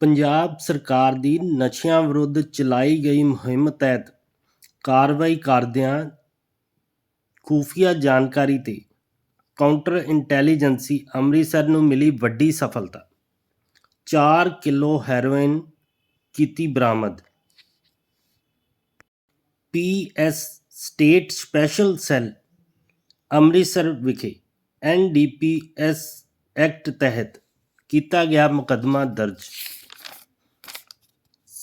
ਪੰਜਾਬ ਸਰਕਾਰ ਦੀ ਨਸ਼ਿਆਂ ਵਿਰੁੱਧ ਚਲਾਈ ਗਈ ਮੁਹਿੰਮ ਤਹਿਤ ਕਾਰਵਾਈ ਕਰਦਿਆਂ ਖੁਫੀਆ ਜਾਣਕਾਰੀ ਤੇ ਕਾਊਂਟਰ ਇੰਟੈਲੀਜੈਂਸੀ ਅੰਮ੍ਰਿਤਸਰ ਨੂੰ ਮਿਲੀ ਵੱਡੀ ਸਫਲਤਾ। 4 ਕਿਲੋ ਹੈਰੋਇਨ ਕੀਤੀ ਬਰਾਮਦ। PS state special cell Amritsar ਵਿਖੇ ਐਨਡੀਪੀਐਸ ਐਕਟ ਤਹਿਤ ਕੀਤਾ ਗਿਆ ਮੁਕੱਦਮਾ ਦਰਜ।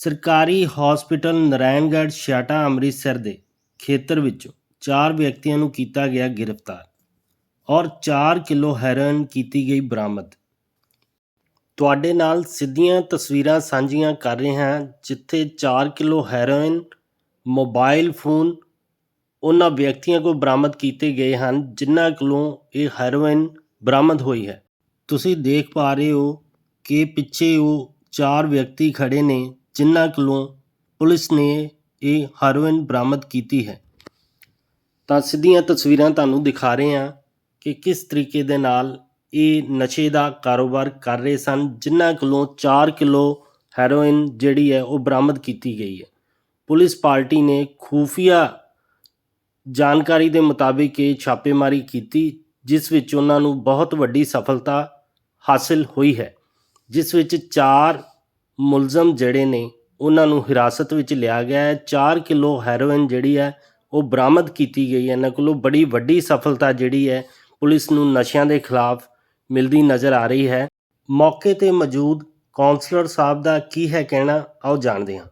ਸਰਕਾਰੀ ਹਸਪੀਟਲ ਨਰਾਇਣਗੜ੍ਹ ਛਿਆਟਾ ਅੰਮ੍ਰਿਤਸਰ ਦੇ ਖੇਤਰ ਵਿੱਚੋਂ ਚਾਰ ਵਿਅਕਤੀਆਂ ਨੂੰ ਕੀਤਾ ਗਿਆ ਗ੍ਰਿਫਤਾਰ ਔਰ 4 ਕਿਲੋ ਹੈਰੋਇਨ ਕੀਤੀ ਗਈ ਬਰਾਮਦ। ਤੁਹਾਡੇ ਨਾਲ ਸਿੱਧੀਆਂ ਤਸਵੀਰਾਂ ਸਾਂਝੀਆਂ ਕਰ ਰਹੇ ਹਾਂ, ਜਿੱਥੇ 4 ਕਿਲੋ ਹੈਰੋਇਨ, ਮੋਬਾਈਲ ਫੋਨ ਉਹਨਾਂ ਵਿਅਕਤੀਆਂ ਕੋਲ ਬਰਾਮਦ ਕੀਤੇ ਗਏ ਹਨ, ਜਿਨ੍ਹਾਂ ਕੋਲੋਂ ਇਹ ਹੈਰੋਇਨ ਬਰਾਮਦ ਹੋਈ ਹੈ। ਤੁਸੀਂ ਦੇਖ ਪਾ ਰਹੇ ਹੋ ਕਿ ਪਿੱਛੇ ਉਹ ਚਾਰ ਵਿਅਕਤੀ ਖੜੇ ਨੇ ਜਿਨ੍ਹਾਂ ਕੋਲੋਂ ਪੁਲਿਸ ਨੇ ਇਹ ਹੈਰੋਇਨ ਬਰਾਮਦ ਕੀਤੀ ਹੈ। ਤਾਂ ਸਿੱਧੀਆਂ ਤਸਵੀਰਾਂ ਤੁਹਾਨੂੰ ਦਿਖਾ ਰਹੇ ਹਾਂ ਕਿ ਕਿਸ ਤਰੀਕੇ ਦੇ ਨਾਲ ਇਹ ਨਸ਼ੇ ਦਾ ਕਾਰੋਬਾਰ ਕਰ ਰਹੇ ਸਨ ਜਿਨ੍ਹਾਂ ਕੋਲੋਂ 4 ਕਿਲੋ ਹੈਰੋਇਨ ਜਿਹੜੀ ਹੈ ਉਹ ਬਰਾਮਦ ਕੀਤੀ ਗਈ ਹੈ। ਪੁਲਿਸ ਪਾਰਟੀ ਨੇ ਖੂਫੀਆ ਜਾਣਕਾਰੀ ਦੇ ਮੁਤਾਬਿਕ ਇਹ ਛਾਪੇਮਾਰੀ ਕੀਤੀ, ਜਿਸ ਵਿੱਚ ਉਹਨਾਂ ਨੂੰ ਬਹੁਤ ਵੱਡੀ ਸਫਲਤਾ ਹਾਸਲ ਹੋਈ ਹੈ, ਜਿਸ ਵਿੱਚ ਚਾਰ ਮੁਲਜ਼ਮ ਜਿਹੜੇ ਨੇ, ਉਹਨਾਂ ਨੂੰ ਹਿਰਾਸਤ ਵਿੱਚ ਲਿਆ ਗਿਆ ਹੈ। 4 ਕਿਲੋ ਹੈਰੋਇਨ ਜਿਹੜੀ ਹੈ, ਉਹ ਬਰਾਮਦ ਕੀਤੀ ਗਈ ਹੈ। ਇਹਨਾਂ ਕੋਲੋਂ ਬੜੀ ਵੱਡੀ ਸਫਲਤਾ ਜਿਹੜੀ ਹੈ, ਪੁਲਿਸ ਨੂੰ ਨਸ਼ਿਆਂ ਦੇ ਖਿਲਾਫ ਮਿਲਦੀ ਨਜ਼ਰ ਆ ਰਹੀ ਹੈ। ਮੌਕੇ ਤੇ ਮੌਜੂਦ ਕਾਉਂਸਲਰ ਸਾਹਿਬ ਦਾ ਕੀ ਹੈ ਕਹਿਣਾ, ਆਓ ਜਾਣਦੇ ਹਾਂ।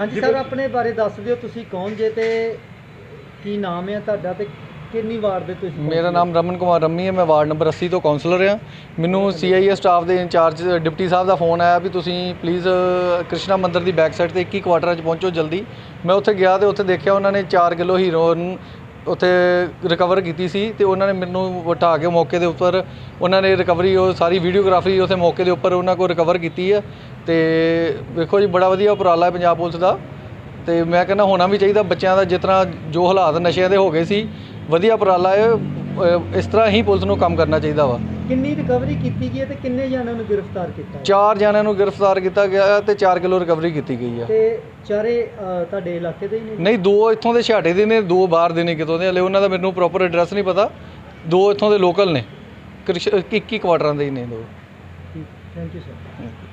ਹਾਂਜੀ, ਸਰ, ਆਪਣੇ ਬਾਰੇ ਦੱਸ ਦਿਓ, ਤੁਸੀਂ ਕੌਣ ਜੇ ਤੇ ਕੀ ਨਾਮ ਹੈ ਤੁਹਾਡਾ ਤੇ ਕਿੰਨੀ ਵਾਰ ਦੇ ਤੁਸੀਂ ਮੇਰਾ ਨਾਮ ਰਮਨ ਕੁਮਾਰ ਰੰਮੀ ਹੈ ਮੈਂ ਵਾਰਡ ਨੰਬਰ 80 ਤੋਂ ਕਾਉਂਸਲਰ ਹਾਂ। ਮੈਨੂੰ ਸੀਆਈਏ ਸਟਾਫ ਦੇ ਇੰਚਾਰਜ ਡਿਪਟੀ ਸਾਹਿਬ ਦਾ ਫੋਨ ਆਇਆ ਵੀ ਤੁਸੀਂ ਪਲੀਜ਼ ਕ੍ਰਿਸ਼ਨਾ ਮੰਦਿਰ ਦੀ ਬੈਕ ਸਾਈਡ ਤੇ 21 ਕੁਆਟਰਾਂ 'ਚ ਪਹੁੰਚੋ ਜਲਦੀ। ਮੈਂ ਉੱਥੇ ਗਿਆ ਤੇ ਉੱਥੇ ਦੇਖਿਆ ਉਹਨਾਂ ਨੇ 4 ਕਿਲੋ ਹੀਰੋਇਨ ਉੱਥੇ ਰਿਕਵਰ ਕੀਤੀ ਸੀ ਤੇ ਉਹਨਾਂ ਨੇ ਮੈਨੂੰ ਉਠਾ ਕੇ ਮੌਕੇ ਦੇ ਉੱਪਰ ਉਹਨਾਂ ਨੇ ਰਿਕਵਰੀ ਉਹ ਸਾਰੀ ਵੀਡੀਓਗ੍ਰਾਫੀ ਉੱਥੇ ਮੌਕੇ ਦੇ ਉੱਪਰ ਉਹਨਾਂ ਕੋਲ ਰਿਕਵਰ ਕੀਤੀ ਹੈ। ਤੇ ਵੇਖੋ ਜੀ ਬੜਾ ਵਧੀਆ ਉਪਰਾਲਾ ਹੈ ਪੰਜਾਬ ਪੁਲਿਸ ਦਾ। ਤੇ ਮੈਂ ਕਹਿੰਦਾ ਹੋਣਾ ਵੀ ਚਾਹੀਦਾ ਬੱਚਿਆਂ ਦਾ ਜਿਸ ਤਰ੍ਹਾਂ ਜੋ ਹਾਲਾਤ ਨਸ਼ਿਆਂ ਦੇ ਹੋ ਗਏ ਸੀ ਵਧੀਆ ਉਪਰਾਲਾ ਹੈ ਅਹ ਇਸ ਤਰ੍ਹਾਂ ਹੀ ਪੁਲਿਸ ਨੂੰ ਕੰਮ ਕਰਨਾ ਚਾਹੀਦਾ ਵਾ। ਕਿੰਨੀ ਰਿਕਵਰੀ ਕੀਤੀ ਗਈ ਹੈ ਤੇ ਕਿੰਨੇ ਜਣਿਆਂ ਨੂੰ ਗ੍ਰਿਫਤਾਰ ਕੀਤਾ ਹੈ? ਚਾਰ ਜਣਿਆਂ ਨੂੰ ਗ੍ਰਿਫਤਾਰ ਕੀਤਾ ਗਿਆ ਹੈ ਤੇ 4 ਕਿਲੋ ਰਿਕਵਰੀ ਕੀਤੀ ਗਈ ਹੈ। ਤੇ ਚਾਰੇ ਅ, ਤੁਹਾਡੇ ਇਲਾਕੇ ਦੇ ਹੀ ਨੇ? ਨਹੀਂ ਦੋ ਇੱਥੋਂ ਦੇ ਛਾਟੇ ਦੇ ਨੇ ਦੋ ਬਾਹਰ ਦੇ ਨੇ ਕਿਤੋਂ ਦੇ ਹਲੇ ਉਹਨਾਂ ਦਾ ਮੈਨੂੰ ਪ੍ਰੋਪਰ ਐਡਰੈਸ ਨਹੀਂ ਪਤਾ। ਦੋ ਇੱਥੋਂ ਦੇ ਲੋਕਲ ਨੇ। ਕ੍ਰਿਸ਼ 21 ਕੁਆਟਰਾਂ ਦੇ ਹੀ ਨੇ ਦੋ। Thank you sir